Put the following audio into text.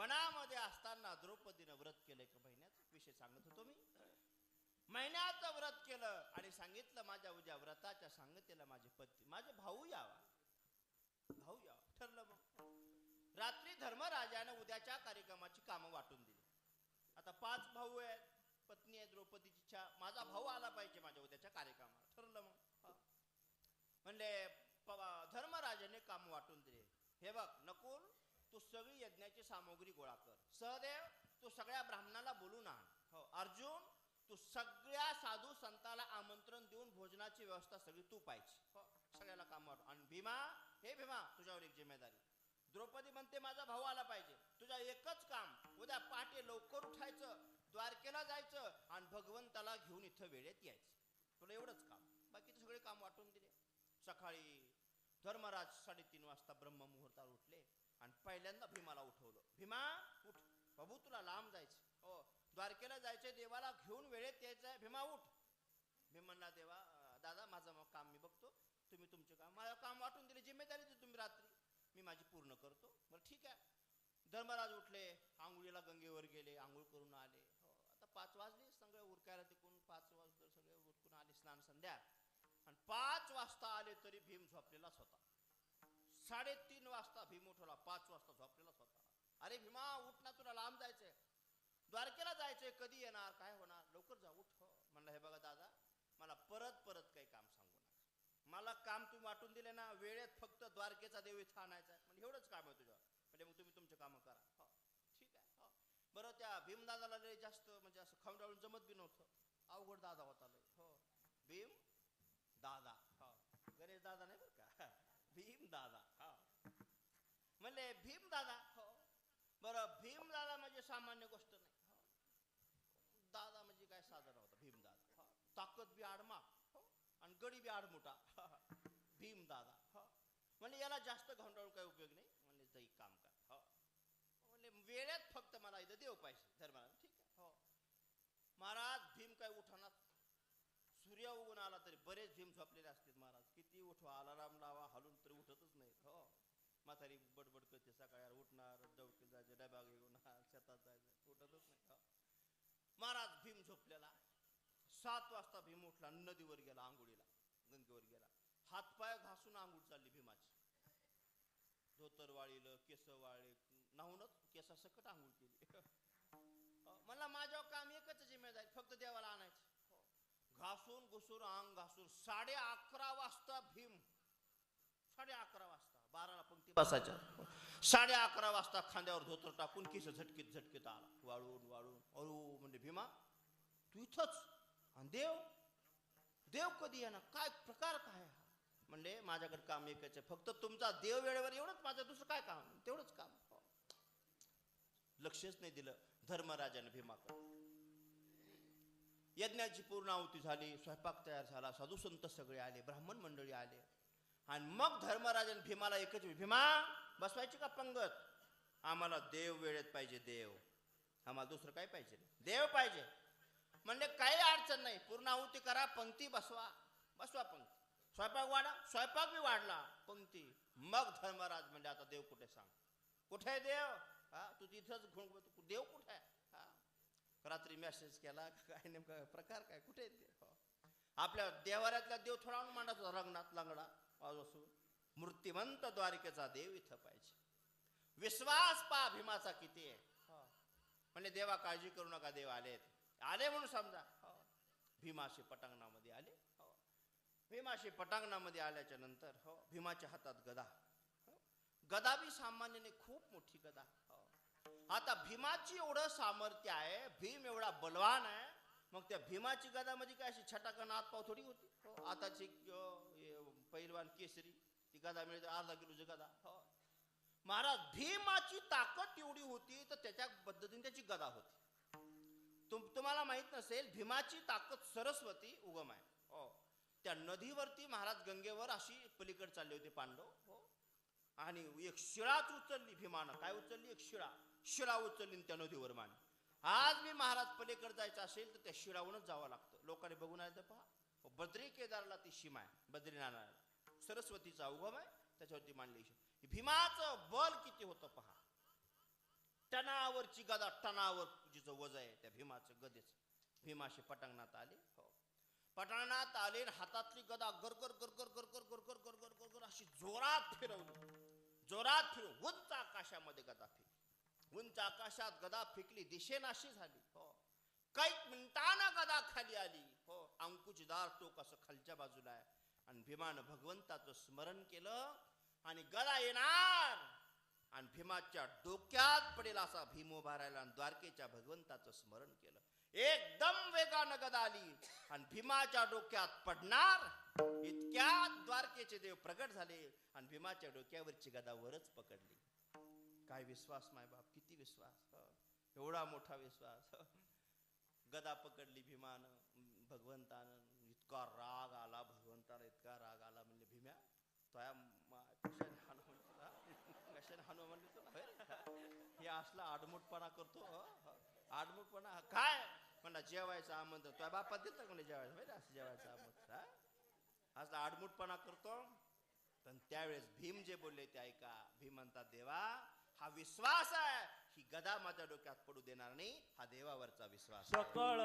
वनामध्ये असताना द्रौपदीनं व्रत केलं एका महिन्याचा विषय सांगत होतो मी. महिन्याचं व्रत केलं आणि सांगितलं माझ्या उद्या व्रताच्या सांगतेला माझे पती माझे भाऊ यावा. भाऊ यावा. ठरलं मग. रात्री धर्मराजानं उद्याच्या कार्यक्रमाची कामं वाटून दिली. आता पाच भाऊ आहेत. पत्नी आहे द्रौपदीची इच्छा माझा भाऊ आला पाहिजे माझ्या उद्याच्या कार्यक्रमाला. ठरलं मग. म्हणले धर्मराजाने काम वाटून दिले. हे बघ नकुल तू सगळी यज्ञाची सामग्री गोळा कर. सहदेव तू सगळ्या ब्राह्मणाला बोलून आण. हो अर्जुन तू सगळ्या साधू संताला आमंत्रण देऊन भोजनाची व्यवस्था सगळी तू पाहिजे. हो सगळ्याला कामावर आणि भीमा हे भीमा तुझ्यावर एक जिम्मेदारी. द्रौपदी म्हणते माझा भाऊ आला पाहिजे. तुझा एकच काम उद्या पहाटे लवकर उठायचं द्वारकेला जायचं आणि भगवंताला घेऊन इथं वेळेत यायचं. तुला एवढंच काम. बाकीचे सगळे काम वाटून दिले. सकाळी धर्मराज साडेतीन वाजता ब्रह्ममुहूर्तावर उठले. आणि पहिल्यांदा भीमाला उठवलं. भीमा उठ. बाबू तुला लांब जायचं हो द्वारकेला जायचे देवाला घेऊन वेळेत यायचंय. भीमा उठ. मी म्हणला देवा दादा माझं मग काम मी बघतो. तुम्ही तुमचे काम माझं काम वाटून दिले जिम्मेदारी दिली तुम्ही रात्री. मी माझी पूर्ण करतो. बरं ठीक आहे. धर्मराज उठले आंघोळीला गंगेवर गेले आंघोळ करून आले. हो आता पाच वाजले सगळे उरकायला तिकून पाच वाजता सगळे उरकून आले स्नान संध्या. आणि पाच वाजता आले तरी भीम झोपलेलाच होता. साडेतीन वाजता भीम उठवला पाच वाजता झोपलेलाच होता अरे भीमा उठ ना तुला लांब जायचंय. द्वारकेला जायचंय कधी येणार काय होणार? लवकर जा उठ. म्हणलं हे बघा दादा मला परत परत काही काम सांगू नका. मला काम तुम्ही वाटून दिले ना वेळेत फक्त द्वारकेचा देव इथं आणायचा आहे. म्हणजे एवढंच काम आहे तुझ्या म्हणजे मग तुम्ही तुमचे कामं करा. हो ठीक आहे हो. बरं त्या भीमदादाला लय जास्त म्हणजे असं खमडाळून जमत बी नव्हतं. अवघड दादा होता लय. हो. भीम दादा हो. गणेश दादा नाही बरं का? भीम दादा. म्हणले भीम दादा. हो. बरं भीम दादा म्हणजे सामान्य गोष्ट नाही. हो. दादा म्हणजे काय साधा नव्हता भीम दादा. हो. ताकद बी आडमा. हो. आणि गडी बी आडमुटा भीम दादा. म्हणजे याला जास्त घोंडाळून काही उपयोग नाही. म्हणजे जाई काम कर. हो. वेळेत फक्त मला इथं देव पाहिजे. धर्माला ठीक आहे. हो. महाराज भीम काय उठणार सूर्य उगून आला तरी बरेच भीम झोपलेले असतात महाराज. किती उठवा अलाराम लावा हलून तरी उठतच नाहीत हो म्हातारी बडबड करते सकाळी उठणार डवके जायचे डबा घेऊणार शेतात जायचं. उठतच नाही. का महाराज भीम झोपलेला. सात वाजता भीम उठला नदीवर गेला आंघोळीला. गंगेवर गेला. हातपाय घासून आंघोळ चालली भीमाची. धोतर वाळीलं केस वाळले. नाहूनच केसा सकट आंघोळ केली. मला माझ्यावर काम एकच जिम्मेदारी. फक्त देवाला आणायचे. हो. घासून घुसून अंग घासून साडे अकरा वाजता भीम साडे अकरा वाजता बाराला बसायच्या साडे अकरा वाजता खांद्यावर धोतर टाकून केस झटकीत झटकीत आला. वाळून वाळून. अरू म्हणजे भीमा तू इथंच? आणि देव? देव कधी येणार? काय प्रकार काय हा? म्हणले माझ्याकडे काम एकच आहे. फक्त तुमचा देव वेळेवर एवढंच माझं दुसरं काय काम? तेवढंच काम. लक्षच नाही दिलं. धर्मराजाने भीमाकडे. यज्ञाची पूर्ण आहुती झाली स्वयंपाक तयार झाला साधू संत सगळे आले ब्राह्मण मंडळी आले. आणि मग धर्मराजन भीमाला एकच भीमा बसवायची का पंगत? आम्हाला देव वेळेत पाहिजे देव. आम्हाला दुसरं काय पाहिजे देव पाहिजे. म्हणजे काही अडचण नाही. पूर्णाहुती करा पंक्ती बसवा. बसवा पंक्ती. स्वयंपाक वाढा स्वयंपाक बी वाढला पंक्ती. मग धर्मराज म्हणजे आता देव कुठे सांग? कुठे आहे देव? हा तू तिथंच घुंग देव कुठे आहे? हा. रात्री मेसेज केला काय नेमका प्रकार काय? कुठे आहे देव? हो. आपल्या देवाऱ्यातला देव थोडा मांडत होता रंगणात लंगडा. वाजवसून मूर्तिमंत द्वारिकेचा देव इथं पाहिजे. विश्वास पा भीमाचा किती आहे. म्हणजे देवा काळजी करू नका देव आलेत. आले म्हणून समजा. हो. भीमाशी पटांगणामध्ये आले. हो. भीमाशी पटांगणामध्ये आल्याच्यानंतर हो. भीमाच्या हातात गदा. गदा बी सामान्याने खूप मोठी गदा. आता भीमाची एवढं सामर्थ्य आहे भीम एवढा बलवान आहे मग त्या भीमाची गदा म्हणजे काय अशी छटाकन आत पाव थोडी होती. हो आताची पैलवान केसरी ती गदा मिळते अर्धा किलोची गदा. हो. महाराज भीमाची ताकद एवढी होती तर त्याच्या पद्धतीने त्याची गदा होती. तुम तुम्हाला माहीत नसेल भीमाची ताकद सरस्वती उगम आहे. हो. त्या नदीवरती महाराज गंगेवर अशी पलीकडे चालले होते पांडव. हो. आणि एक शिळाच उचलली भीमानं. काय उचलली? एक शिळा. शिळा उचलली त्या नदीवर मांडली. आज मी महाराज पलीकडे जायचं असेल तर त्या शिळावूनच जावं लागतं. लोकांनी बघून आलं पहा बद्री केदारला ती सीमा आहे बद्रीनारायणाला सरस्वतीचा उगम आहे त्याच्यावरती मांडली भीमाचं बल किती होतं पहा. टनावरची गदा टणावर जिचं वज आहे त्या भीमाचं गदेच. भीमाशी पटांगणात आले हो. पटांगणात आले हातातली गदा गरगर गरगर गरगर गरगर गरगर गरगर अशी जोरात फिरवली. जोरात फिरव उंच आकाशामध्ये गदा फिर उंच आकाशात गदा फेकली दिशेनाशी झाली. हो. काही मिनिटानं गदा खाली आली. हो. अंकुचदार टोक असं खालच्या बाजूला आहे. आणि भीमानं भगवंताचं स्मरण केलं आणि गदा येणार. आणि भीमाच्या डोक्यात पडेल असा भीम उभा राहिला आणि द्वारकेच्या भगवंताचं स्मरण केलं. एकदम वेगानं गदा आली आणि भीमाच्या डोक्यात पडणार. इतक्यात द्वारकेचे देव प्रगट झाले आणि भीमाच्या डोक्यावरची गदा वरच पकडली. काय विश्वास माय बाप? किती विश्वास? हो. एवढा मोठा विश्वास. हो. गदा पकडली भीमानं. भगवंतानं इतका राग आला भगवंताला इतका राग आला म्हणजे भीम्या तया कशाने हाणू म्हणतो कशाने हाणू म्हणले हे असला आडमुटपणा करतो हो. आडमुटपणा? काय? म्हणा जेवायचं आमंत्रण तुझ्या बापात देतं म्हणजे जेवायचं? माहिती असं जेवायचं आमंत्रण असला आडमुटपणा करतो. पण त्यावेळेस भीम जे बोलले ते ऐका. भीम म्हणतात देवा हा विश्वास आहे ही गदा माझ्या डोक्यात पडू देणार नाही हा देवावरचा विश्वास आहे. सकळ